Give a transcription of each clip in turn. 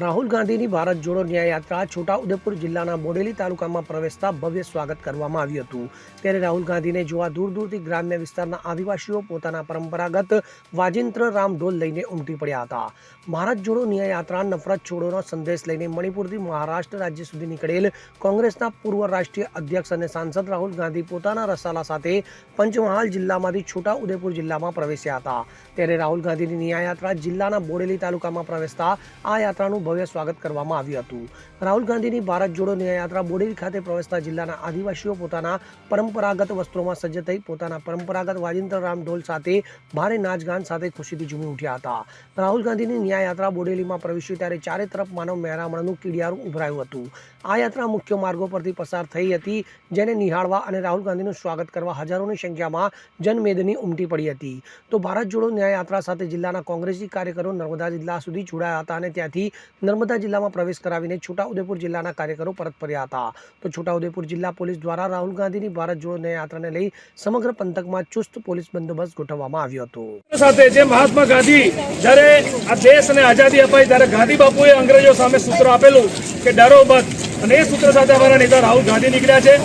રાહુલ ગાંધીની ભારત જોડો ન્યાય યાત્રા છોટાઉદેપુર જિલ્લાના બોડેલી તાલુકામાં પ્રવેશતા ભવ્ય સ્વાગત કરવામાં આવ્યું હતું. ત્યારે રાહુલ ગાંધીને જોવા દૂર દૂરથી ગ્રામ્ય વિસ્તારના આદિવાસીઓ પોતાના પરંપરાગત વાજિંત્ર રામ ઢોલ લઈને ઉમટી પડ્યા હતા. ભારત જોડો ન્યાય યાત્રા નફરત છોડોનો સંદેશ લઈને મણિપુરથી મહારાષ્ટ્ર રાજ્ય સુધી નીકળેલ કોંગ્રેસના પૂર્વ રાષ્ટ્રીય અધ્યક્ષ અને સાંસદ રાહુલ ગાંધી પોતાના રસાલા સાથે પંચમહાલ જિલ્લામાંથી છોટાઉદેપુર જિલ્લામાં પ્રવેશ્યા હતા. ત્યારે રાહુલ ગાંધીની ન્યાય યાત્રા જિલ્લાના બોડેલી તાલુકામાં પ્રવેશતા આ યાત્રાનું ભવ્ય સ્વાગત કરવામાં આવ્યું હતું. રાહુલ ગાંધીની ભારત જોડો ન્યાય યાત્રા બોડેલી ખાતે પ્રવેશતા જિલ્લાના આદિવાસીઓ પોતાના પરંપરાગત વસ્ત્રોમાં સજ્જ થઈ પોતાના પરંપરાગત વાજિંત્ર રામ ઢોલ સાથે ભારે નાચગાન સાથે ખુશીથી ઝૂમી ઉઠ્યા હતા. રાહુલ ગાંધીની ન્યાય યાત્રા બોડેલીમાં પ્રવેશી ત્યારે ચારે તરફ માનવ મહેરામણનું કીડિયારું ઉભરાયું હતું. આ યાત્રા મુખ્ય માર્ગો પરથી પસાર થઈ હતી, જેને નિહાળવા અને રાહુલ ગાંધીનું સ્વાગત કરવા હજારોની સંખ્યામાં જનમેદની ઉમટી પડી હતી. તો ભારત જોડો ન્યાય યાત્રા સાથે જિલ્લાના કોંગ્રેસી કાર્યકરો નર્મદા જિલ્લા સુધી જોડાયા હતા અને ત્યાંથી નર્મદા જિલ્લામાં પ્રવેશ કરાવીને છોટાઉદેપુર જિલ્લાના કાર્યકરો પરત ફર્યા હતા. તો છોટાઉદેપુર જિલ્લા પોલીસ દ્વારા રાહુલ ગાંધીની ભારત જોડો યાત્રાને લઈ સમગ્ર પંથકમાં ચુસ્ત પોલીસ બંદોબસ્ત ગોઠવવામાં આવ્યો હતો. સાથે જે મહાત્મા ગાંધી જ્યારે આ દેશને આઝાદી અપાઈ ત્યારે ગાંધી બાપુએ અંગ્રેજો સામે સૂત્ર આપેલું કે ડરો મત. અને એ સૂત્ર સાથે અમારા નેતા રાહુલ ગાંધી નીકળ્યા છે.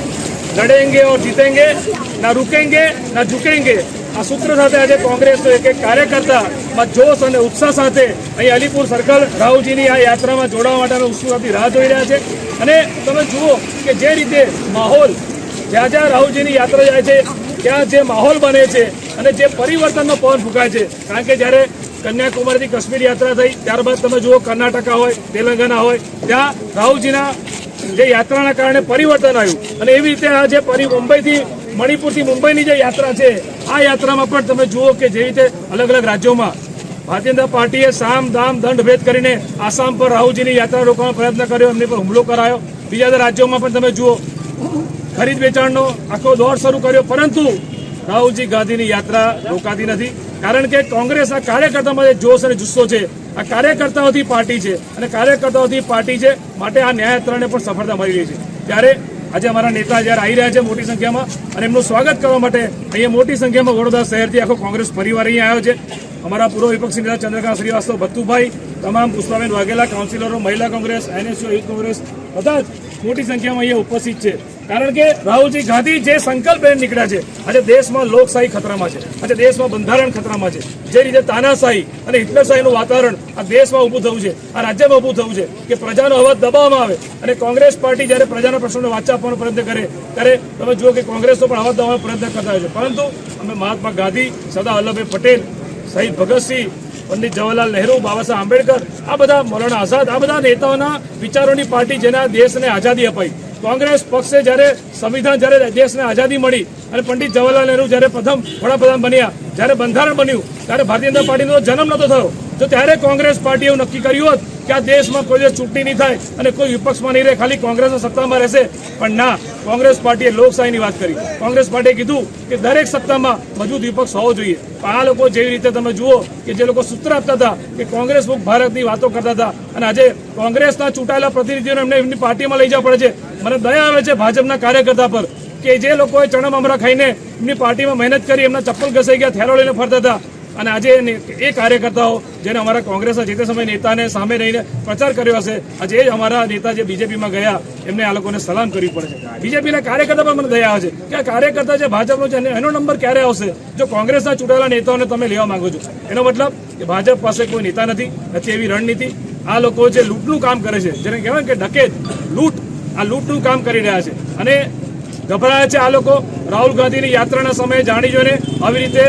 લડેંગે ઓર જીતેંગે, ના રૂકેંગે, ના ઝુકેંગે. આ સૂત્ર સાથે આજે કોંગ્રેસનો એક એક કાર્યકર્તામાં જોશ અને ઉત્સાહ સાથે અહીં અલીપુર સર્કલ રાહુલજીની આ યાત્રામાં જોડાવા માટેનો ઉત્સુકતાથી રાહ જોઈ રહ્યા છે. અને તમે જુઓ કે જે રીતે માહોલ જ્યાં જ્યાં રાહુલજીની યાત્રા જાય છે, ત્યાં જે માહોલ બને છે અને જે પરિવર્તનનો પવન ફૂંકાય છે. કારણ કે જ્યારે કન્યાકુમારીથી કાશ્મીર યાત્રા થઈ, ત્યારબાદ તમે જુઓ કર્ણાટકા હોય, તેલંગાના હોય, ત્યાં રાહુલજીના જે યાત્રાના કારણે પરિવર્તન આવ્યું. અને એવી રીતે આ જે પરિ મુંબઈથી મણિપુરથી મુંબઈની જે યાત્રા છે, આ યાત્રામાં પણ તમે જુઓ કે જે રીતે અલગ અલગ રાજ્યોમાં ભારતીય જનતા પાર્ટીએ સામ, દામ, દંડ ભેદ કરીને આસામ પર રાહુલજીની યાત્રા રોકવાનો પ્રયત્ન કર્યો, એમની પર હુમલો કરાયો. બીજા રાજ્યોમાં પણ તમે જુઓ, ખરીદ વેચાણનો આખો દોર શરૂ કર્યો, પરંતુ રાહુલજી ગાંધીની યાત્રા રોકાતી નથી. કારણ કે કોંગ્રેસના કાર્યકર્તામાં જે જોશ અને જુસ્સો છે, આ કાર્યકર્તાઓથી પાર્ટી છે, અને કાર્યકર્તાઓથી પાર્ટી છે, માટે આ ન્યાયયાત્રાને પણ સફળતા મળી રહી છે. ત્યારે આજે અમારા નેતા જ્યારે આવી રહ્યા છે મોટી સંખ્યામાં અને એમનું સ્વાગત કરવા માટે, અહીંયા મોટી સંખ્યામાં વડોદરા શહેરથી આખો કોંગ્રેસ પરિવાર અહીંયા આવ્યો છે. અમારા પૂર્વ વિપક્ષી નેતા ચંદ્રકાંત શ્રીવાસ્તવ, ભત્તુભાઈ, તમામ પુષ્પાબેન વાઘેલા, કાઉન્સિલરો, મહિલા કોંગ્રેસ, એનએસયુ યુથ કોંગ્રેસ, બધા મોટી સંખ્યામાં અહીંયા ઉપસ્થિત છે. કારણ કે રાહુલજી ગાંધી જે સંકલ્પ લઈને નીકળ્યા છે, આજે દેશમાં લોકશાહી ખતરામાં છે, આજે દેશમાં બંધારણ ખતરામાં છે. જે રીતે તાનાશાહી અને હિટલરશાહીનું વાતાવરણ આ દેશમાં ઊભું થયું છે, આ રાજ્યમાં ઊભું થયું છે કે પ્રજાનો અવાજ દબાવવામાં આવે અને કોંગ્રેસ પાર્ટી જ્યારે પ્રજાના પ્રશ્નોને વાચા આપવાનો પ્રયત્ન કરે, ત્યારે તમે જુઓ કે કોંગ્રેસનો પણ અવાજ દબાવવાનો પ્રયત્ન કરતા હોય છે. પરંતુ અમે મહાત્મા ગાંધી, સરદાર વલ્લભભાઈ પટેલ, શહીદ ભગતસિંહ પંડિત જવાહરલાલ નહેરુ બાબા આંબેડકર, આ બધા મૌલાના આઝાદ, આ બધા નેતાઓના વિચારોની પાર્ટી જેના દેશને આઝાદી અપાઈ. કોંગ્રેસ પક્ષે જ્યારે સંવિધાન, જ્યારે દેશને આઝાદી મળી અને પંડિત જવાહરલાલ નહેરુ જ્યારે પ્રથમ વડાપ્રધાન બન્યા, જ્યારે બંધારણ બન્યું, ત્યારે ભારતીય જનતા પાર્ટીનો જન્મ નહોતો થયો. તો ત્યારે કોંગ્રેસ પાર્ટીએ એવું નક્કી કર્યું હોત કે આ દેશમાં કોઈ દિવસ ચૂંટણી નહીં થાય અને કોઈ વિપક્ષમાં નહીં રહે, ખાલી કોંગ્રેસના સત્તામાં રહેશે. પણ ના, કોંગ્રેસ પાર્ટીએ લોકશાહીની વાત કરી. કોંગ્રેસ પાર્ટીએ કીધું કે દરેક સત્તામાં મજબૂત વિપક્ષ હોવો જોઈએ. આ લોકો જેવી રીતે તમે જુઓ કે જે લોકો સૂત્ર આપતા હતા કે કોંગ્રેસ મુક્ત ભારતની વાતો કરતા હતા અને આજે કોંગ્રેસના ચૂંટાયેલા પ્રતિનિધિઓને એમને એમની પાર્ટીમાં લઈ જવા પડે છે. મને દયા આવે છે ભાજપના કાર્યકર્તા પર કે જે લોકોએ ચણા મમરા ખાઈને એમની પાર્ટીમાં મહેનત કરી, એમના ચપ્પલ ઘસાઈ ગયા થેરો લઈને ફરતા હતા. અને આજે એ કાર્યકર્તાઓ જેને અમારા કોંગ્રેસના જે તે સમય નેતાને સામે રહીને પ્રચાર કર્યો હશે, આજે એ અમારા નેતા જે બીજેપીમાં ગયા, એમને આ લોકોને સલામ કરવી પડે છે. બીજેપીના કાર્યકર્તા પણ મને દયા આવે છે કે આ કાર્યકર્તા જે ભાજપનો છે એનો નંબર ક્યારે આવશે? જો કોંગ્રેસના ચૂંટાયેલા નેતાઓને તમે લેવા માંગો છો, એનો મતલબ કે ભાજપ પાસે કોઈ નેતા નથી નથી એવી રણનીતિ. આ લોકો જે લૂંટનું કામ કરે છે, જેને કહેવાય કે ડકેત, લૂંટ, આ લૂંટનું કામ કરી રહ્યા છે. અને ગભરાયા છે આ લોકો. રાહુલ ગાંધીની યાત્રાના સમયે જાણી જોઈને આવી રીતે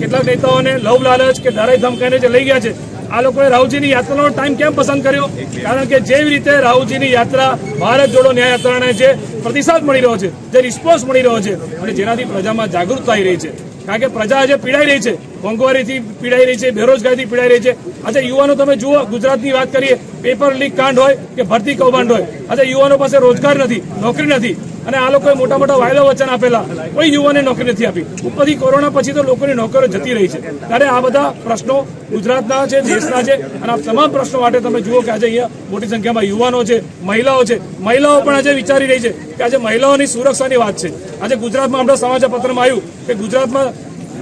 કેટલાક નેતાઓને લવ લાલચ કે ડરાઈ ધમકાઈને જે લઈ ગયા છે, આ લોકોએ રાહુલજીની યાત્રાનો ટાઈમ કેમ પસંદ કર્યો? કારણ કે જેવી રીતે રાહુલજીની યાત્રા ભારત જોડો ન્યાય યાત્રાને જે પ્રતિસાદ મળી રહ્યો છે, જે રિસ્પોન્સ મળી રહ્યો છે, અને જેનાથી પ્રજામાં જાગૃત થઈ રહી છે. કારણ કે પ્રજા આજે પીડાઈ રહી છે, મોંઘવારીથી પીડાઈ રહી છે, બેરોજગારીથી પીડાઈ રહી છે. આજે યુવાનો, તમે જુઓ, ગુજરાતની વાત કરીએ, પેપર લીક કાંડ હોય કે ભરતી કૌભાંડ હોય. આજે યુવાનો પાસે રોજગાર નથી, નોકરી નથી. અને આ લોકોએ મોટા મોટા વાયદા વચન આપેલા. કોઈ યુવાને નોકરી નથી આપી. ઉપરથી કોરોના પછી તો લોકોની નોકરીઓ જતી રહી છે. ત્યારે આ બધા પ્રશ્નો ગુજરાતના છે, દેશના છે, અને આ તમામ પ્રશ્નો માટે તમે જુઓ કે આજે અહીંયા મોટી સંખ્યામાં યુવાનો છે, મહિલાઓ છે. મહિલાઓ પણ આજે વિચારી રહી છે કે આજે મહિલાઓની સુરક્ષાની વાત છે. આજે ગુજરાતમાં આપણા સમાચાર પત્રમાં આવ્યું કે ગુજરાતમાં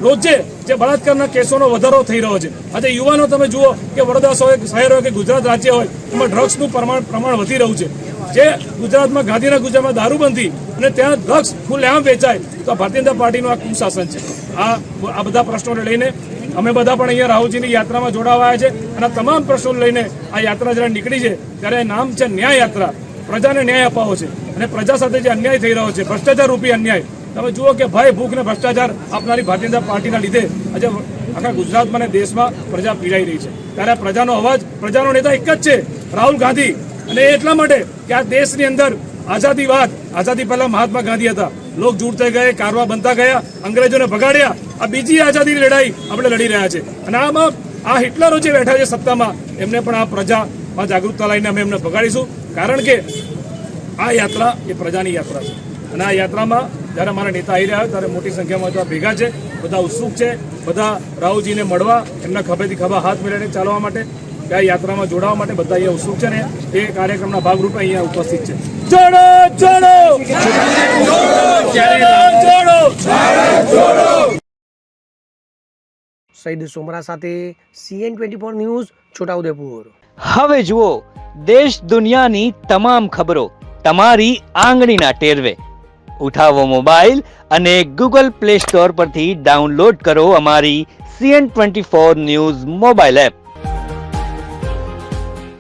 રોજે જે બળાત્કારના કેસોનો વધારો થઈ રહ્યો છે. આજે યુવાનો તમે જુઓ કે વડોદરા શહેર હોય કે ગુજરાત રાજ્ય હોય, એમાં ડ્રગ્સનું પ્રમાણ પ્રમાણ વધી રહ્યું છે. જે ગુજરાતમાં ગાંધીના ગુજરાતમાં દારૂબંધી અને ત્યાં ડ્રગ્સ ખુલ્લેઆમ વેચાય, તો ભારતીય જનતા પાર્ટીનું આ કુશાસન છે. આ આ બધા પ્રશ્નોને લઈને અમે બધા પણ અહીંયા રાહુલજીની યાત્રામાં જોડાવાયા છે અને તમામ પ્રશ્નો લઈને આ યાત્રા જ્યારે નીકળી છે, ત્યારે નામ છે ન્યાય યાત્રા પ્રજાને ન્યાય અપાવો છે અને પ્રજા સાથે જે અન્યાય થઈ રહ્યો છે ભ્રષ્ટાચાર રૂપી અન્યાય. તમે જુઓ કે ભય, ભૂખ ને ભ્રષ્ટાચાર આપનારી ભારતીય જનતા પાર્ટીના લીધે આજે આખા ગુજરાતમાં અને દેશમાં પ્રજા પીડાઈ રહી છે. ત્યારે પ્રજાનો અવાજ, પ્રજાનો નેતા એક જ છે, રાહુલ ગાંધી. અને એટલા માટે કે આ દેશની અંદર આઝાદી વાત આઝાદી પહેલા મહાત્મા ગાંધી હતા. લોક જૂડતે ગયે, કારવા બનતા ગયા, અંગ્રેજોને ભગાડ્યા. આ બીજી આઝાદીની લડાઈ આપણે લડી રહ્યા છે અને આમાં આ હિટલરો જે બેઠા છે સત્તામાં, એમને પણ આ પ્રજામાં જાગૃતતા લઈને અમે એમને ભગાડીશું. કારણ કે આ યાત્રા એ પ્રજાની યાત્રા છે. અને આ યાત્રામાં જ્યારે અમારા નેતા આવી રહ્યા હોય ત્યારે મોટી સંખ્યામાં બધા ભેગા છે, બધા ઉત્સુક છે, બધા રાહુલજીને મળવા, એમના ખભેથી ખભા હાથ મેળવીને ચાલવા માટે. કે આ યાત્રામાં જોડાવા માટે બધા અહીંયા ઉત્સુક છે ને એ કાર્યક્રમના ભાગરૂપે અહીંયા ઉપસ્થિત છે. જોડો જોડો! જોડો જોડો! સઈદ સોમરા સાથે CN twenty four news Chhota Udepur. હવે જુઓ દેશ દુનિયાની તમામ ખબરો તમારી આંગળીના ટેરવે. ઉઠાવો મોબાઈલ અને ગૂગલ પ્લે સ્ટોર પરથી ડાઉનલોડ કરો અમારી CN twenty four news mobile app.